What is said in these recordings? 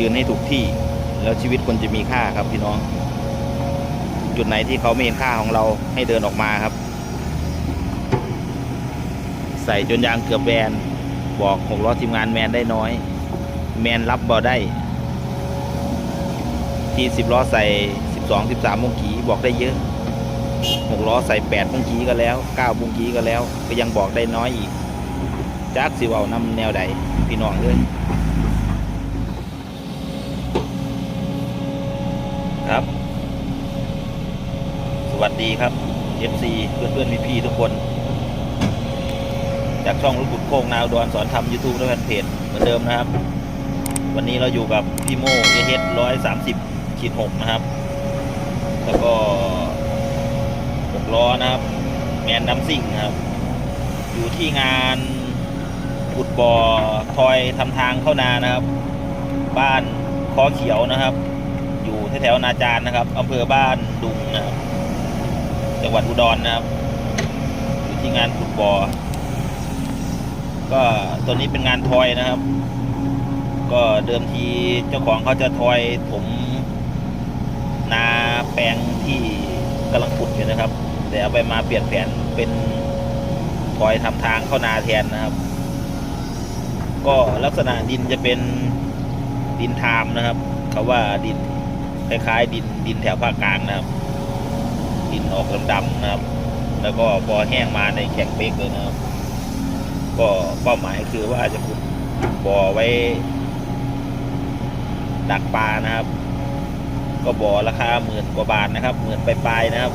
ยืนให้ถูกที่ แล้วชีวิตคนจะมีค่าครับพี่น้อง จุดไหนที่เขาไม่เห็นค่าของเราให้เดินออกมาครับ ใส่จนยางเกือบแบนบอกหกล้อทีมงานแมนได้น้อย แมนรับบ่ได้ ที่สิบล้อใส่สิบสองสิบสามมุงกีบอกได้เยอะหกล้อใส่แปดมุงกีก็แล้วเก้ามุงกีก็แล้ว ก็ยังบอกได้น้อยอีกจักสิเวเอานำแนวใดพี่น้องเลย ครับ สวัสดีครับ FC เพื่อนเพื่อนพี่พี่ๆทุกคน จากช่องลูกบุตรโค้งนาวดอนสอนทำ YouTube และแฟนเพจเหมือนเดิมนะครับ วันนี้เราอยู่กับพี่โม่เอเฮดร้อยสามสิบขีดหกนะครับ แล้วก็หกล้อนะครับแมนดัมซิ่งครับ อยู่ที่งานขุดบ่อทอยทำทางเข้านานะครับ บ้านคอเขียวนะครับ แถวๆนาจารนะครับอำเภอบ้านดุงนะครับจังหวัดอุดรนะครับอยู่ที่งานขุดบ่อก็ตัวนี้เป็นงานทอยนะครับ ก็เดิมทีเจ้าของเขาจะทอยถมนาแปลงที่กำลังขุดอยู่นะครับ แต่เอาไปมาเปลี่ยนแผนเป็นทอยทำทางเข้านาแทนนะครับ ก็ลักษณะดินจะเป็นดินทามนะครับเขาว่าดิน คล้ายๆดินดินแถวภาคกลางนะครับ ดินออกดำๆนะครับ แล้วก็พอแห้งมาในแข็งเป๊กเลยนะครับ ก็เป้าหมายคือว่าจะขุดบ่อไว้ ดักปลานะครับ ก็บ่อราคาหมื่นกว่าบาทนะครับหมื่นปลายๆนะครับ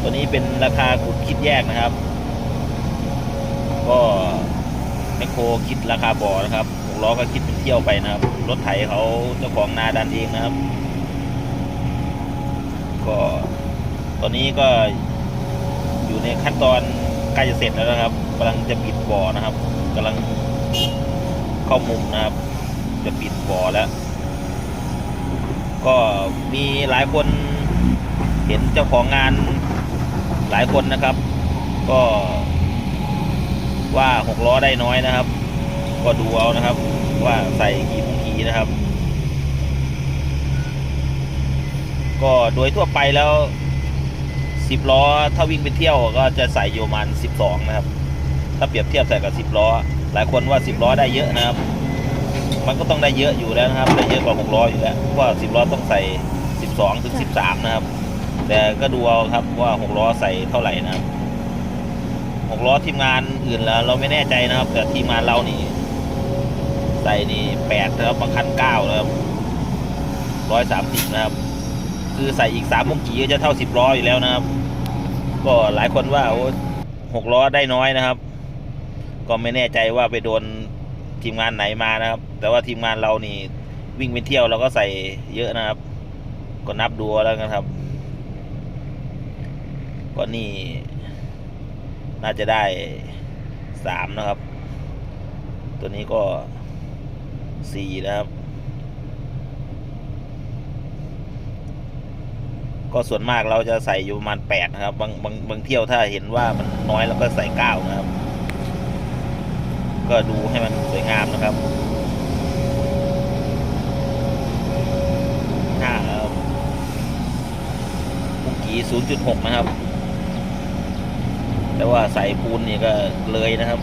ตัวนี้เป็นราคาขุดคิดแยกนะครับ ก็แมคโครคิดราคาบ่อนะครับหกล้อก็คิดเป็นเที่ยวไปนะครับ รถไถเขาเจ้าของนาดันเองนะครับ ก็ตอนนี้ก็อยู่ในขั้นตอนใกล้จะเสร็จแล้วนะครับกำลังจะปิดบ่อนะครับกำลังเข้ามุมนะครับ จะปิดบ่อแล้ว ก็มีหลายคนเห็นเจ้าของงานหลายคนนะครับ ก็ว่าหกล้อได้น้อยนะครับ ก็ดูเอานะครับ ว่าใส่กี่มุงกีนะครับ ก็โดยทั่วไปแล้วสิบล้อ ถ้าวิ่งไปเที่ยวก็จะใส่อยู่ประมาณสิบสองนะครับ ถ้าเปรียบเทียบใส่กับสิบล้อ หลายคนว่าสิบล้อได้เยอะนะครับ มันก็ต้องได้เยอะอยู่แล้วนะครับ ได้เยอะกว่าหกล้ออยู่แล้ว เพราะว่าสิบล้อต้องใส่สิบสองถึงสิบสามนะครับ แต่ก็ดูเอาครับว่าหกล้อใส่เท่าไหร่นะครับหกล้อทีมงานอื่นแล้วเราไม่แน่ใจนะครับ แต่ทีมงานเรานี่ใส่นี่แปดนะครับบางคันเก้านะครับร้อยสามสิบนะครับ คือใส่อีกสามมุงกีก็จะเท่าสิบล้ออยู่แล้วนะครับ ก็หลายคนว่าโอ้หกล้อได้น้อยนะครับ ก็ไม่แน่ใจว่าไปโดนทีมงานไหนมานะครับ แต่ว่าทีมงานเรานี่วิ่งไปเที่ยวเราก็ใส่เยอะนะครับ ก็นับดูแล้วกันครับ ก็นี่ น่าจะได้สามนะครับ ตัวนี้ก็สี่นะครับ ก็ส่วนมากเราจะใส่อยู่ประมาณแปดนะครับ บางบางบางเที่ยวถ้าเห็นว่ามันน้อยเราก็ใส่เก้านะครับ ก็ดูให้มันสวยงามนะครับห้าครับปุกกีศูนย์จุดหกนะครับ แต่ว่าใส่ปูนนี่ก็เลยนะครับ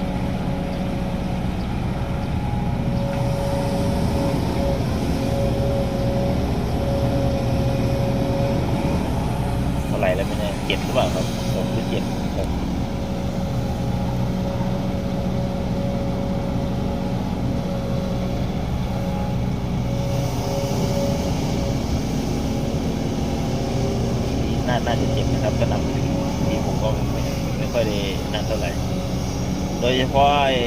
เท่าไหร่แล้วไม่แน่เจ็ดหรือเปล่าครับหกหรือเจ็ดหกน่าน่าจะเจ็บนะครับก็นำทีผม ก็ไม่ไม่ค่อยได้นั่นเท่าไหร่ โดยเฉพาะไอ้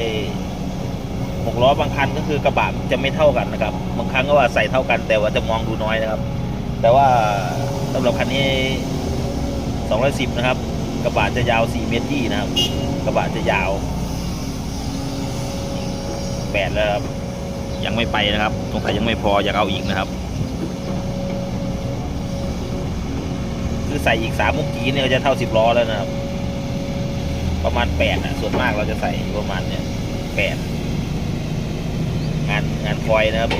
หกล้อบางคันก็คือกระบะจะไม่เท่ากันนะครับ บางครั้งก็ว่าใส่เท่ากัน แต่ว่าจะมองดูน้อยนะครับ แต่ว่าสำหรับคันนี้ 210 นะครับ กระบะจะยาว 4 เมตรยี่นะครับ กระบะจะยาว8แล้วครับยังไม่ไปนะครับสงสัยยังไม่พออยากเอาอีกนะครับ คือใส่อีก3มุกกีเนี่ยก็จะเท่า10ล้อแล้วนะครับ ประมาณ8นะส่วนมากเราจะใส่ประมาณเนี่ย8งานงานฟอยนะครับ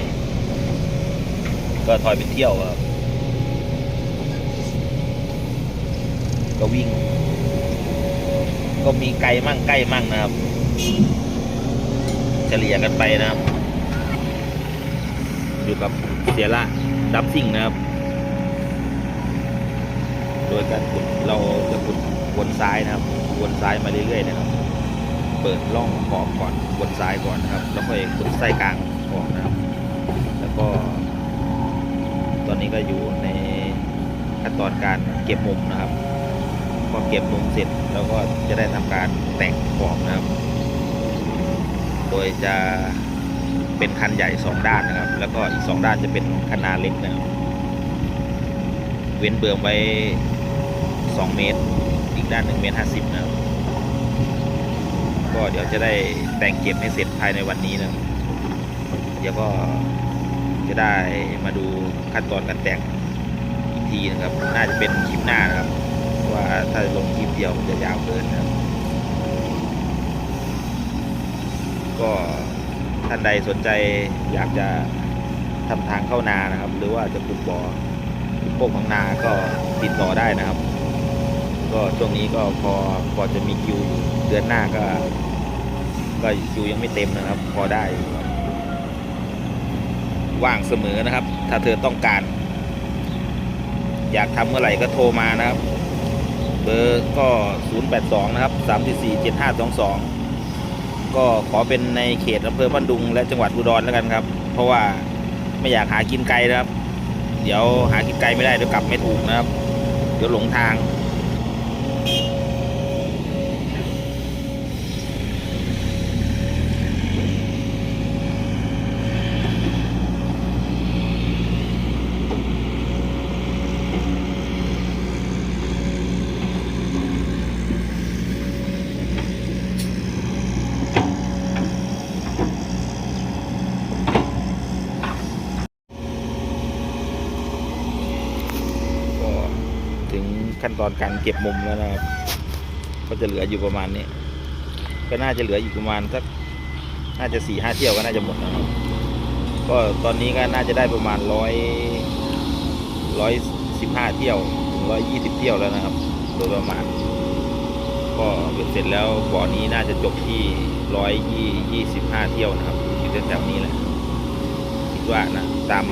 ก็ถอยเป็นเที่ยวครับก็วิ่ง ก็มีไกลมั่งใกล้มั่งนะครับ เฉลี่ยกันไปนะครับ อยู่กับเสียละดับซิ่งนะครับ โดยการขุดเราจะขุดวนซ้ายนะครับวนซ้ายมาเรื่อยๆนะครับ เปิดร่องขอบก่อนวนซ้ายก่อนนะครับ แล้วค่อยขุดไส้กลางออกนะครับ แล้วก็ ตอนนี้ก็อยู่ในขั้นตอนการเก็บมุมนะครับ พอเก็บมุมเสร็จเราก็จะได้ทำการแต่งขอบนะครับ โดยจะเป็นคันใหญ่สองด้านนะครับ แล้วก็อีกสองด้านจะเป็นคันนาเล็กนะครับ เว้นเบิ่มไว้ สองเมตร อีกด้านหนึ่งเมตรห้าสิบนะครับก็เดี๋ยวจะได้แต่งเก็บให้เสร็จภายในวันนี้นะเดี๋ยวก็จะได้มาดูขั้นตอนการแต่งอีกทีนะครับ น่าจะเป็นคลิปหน้านะครับ เพราะว่าถ้าลงคลิปเดียวมันจะยาวเกินนะครับ ก็ท่านใดสนใจอยากจะทำทางเข้านานะครับ หรือว่าจะขุดบ่อพวกของนาก็ติดต่อได้นะครับ ก็ช่วงนี้ก็พอพอจะมีคิวเดือนหน้าก็ ก็คิวยังไม่เต็มนะครับ พอได้ ว่างเสมอนะครับ ถ้าเธอต้องการ อยากทำเมื่อไหร่ก็โทรมานะครับ เบอร์ก็ 082 นะครับ 344 7522 ก็ขอเป็นในเขตอำเภอบ้านดุง และจังหวัดอุดรแล้วกันครับ เพราะว่าไม่อยากหากินไกลนะครับ เดี๋ยวหากินไกลไม่ได้เดี๋ยวกลับไม่ถูกนะครับ เดี๋ยวหลงทาง ก็ถึงขั้ นตอนการเก็บมุมแล้วนะครับ ก็จะเหลืออยู่ประมาณนี้ ก็น่าจะเหลืออีกประมาณสักน่าจะสี่ห้าเที่ยวก็น่าจะหมดนะครับ ก็ตอนนี้ก็น่าจะได้ประมาณร้อยร้อยสิบห้าเที่ยวร้อยยี่สิบเที่ยวแล้วนะครับ โดยประมาณ ก็เบ็ดเสร็จแล้วบ่อนี้น่าจะจบที่ร้อยยี่ยี่สิบห้าเที่ยวนะครับอยู่แถวนี้แหละคิดว่านะตาม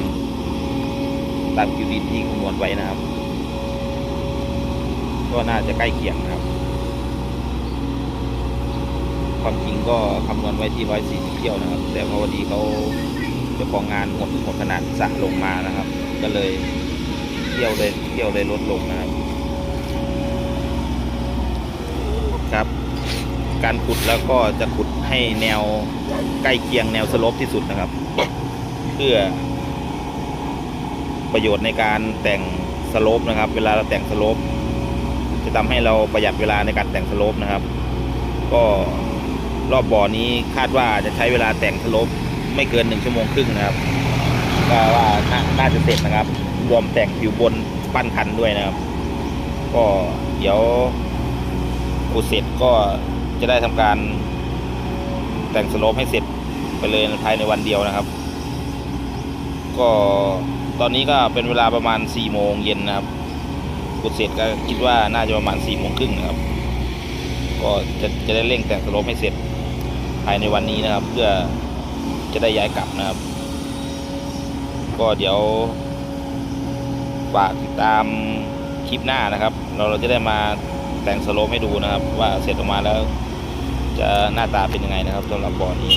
ตามคิวดินที่คำนวณไว้นะครับ ก็น่าจะใกล้เคียงนะครับ ความจริงก็คำนวณไว้ที่140เที่ยวนะครับ แต่พอวันดีเขาเจ้าของงานหมดหมดขนาดสระลงมานะครับ ก็เลยเที่ยวเลยเที่ยวเลยลดลงนะครับ ครับ การขุดแล้วก็จะขุดให้แนวใกล้เคียงแนวสโลปที่สุดนะครับ เพื่อประโยชน์ในการแต่งสโลปนะครับ เวลาเราแต่งสโลป จะทำให้เราประหยัดเวลาในการแต่งสโลปนะครับ ก็รอบบ่อนี้คาดว่าจะใช้เวลาแต่งสโลปไม่เกินหนึ่งชั่วโมงครึ่งนะครับก็ว่าน่าน่าจะเสร็จนะครับ รวมแต่งผิวบนปั้นคันด้วยนะครับ ก็เดี๋ยวขุเสร็จก็จะได้ทำการแต่งสโลปให้เสร็จไปเลยภายในวันเดียวนะครับ ก็ตอนนี้ก็เป็นเวลาประมาณ4ี่โมงเย็นนะครับ ขุดเสร็จก็คิดว่าน่าจะประมาณ4ี่โมงครึ่งนะครับ ก็จะจะได้เร่งแต่งสโลปให้เสร็จภายในวันนี้นะครับ เพื่อจะได้ย้ายกลับนะครับ ก็เดี๋ยวฝากติดตามคลิปหน้านะครับ เราเราจะได้มาแต่งสโลปให้ดูนะครับ ว่าเสร็จออกมาแล้วจะหน้าตาเป็นยังไงนะครับสำหรับบ่อนี้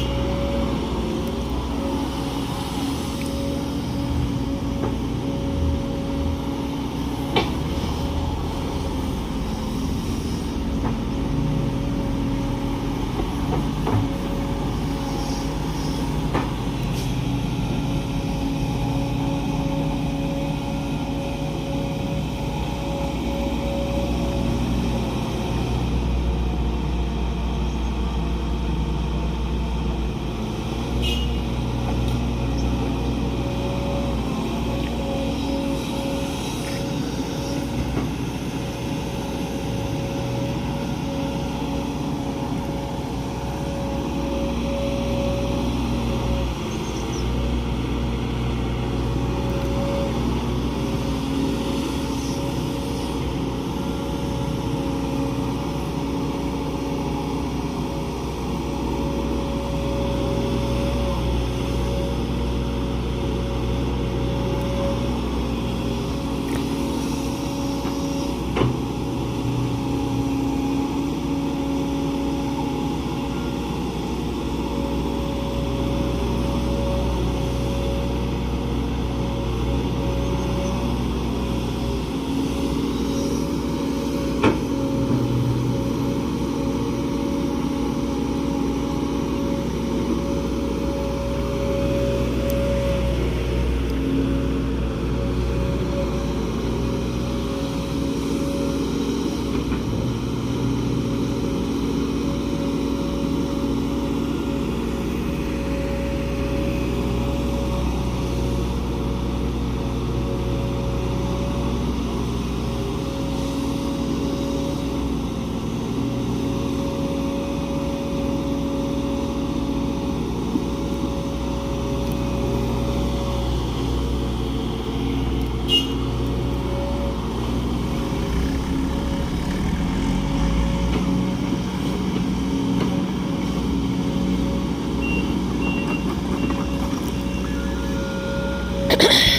Okay.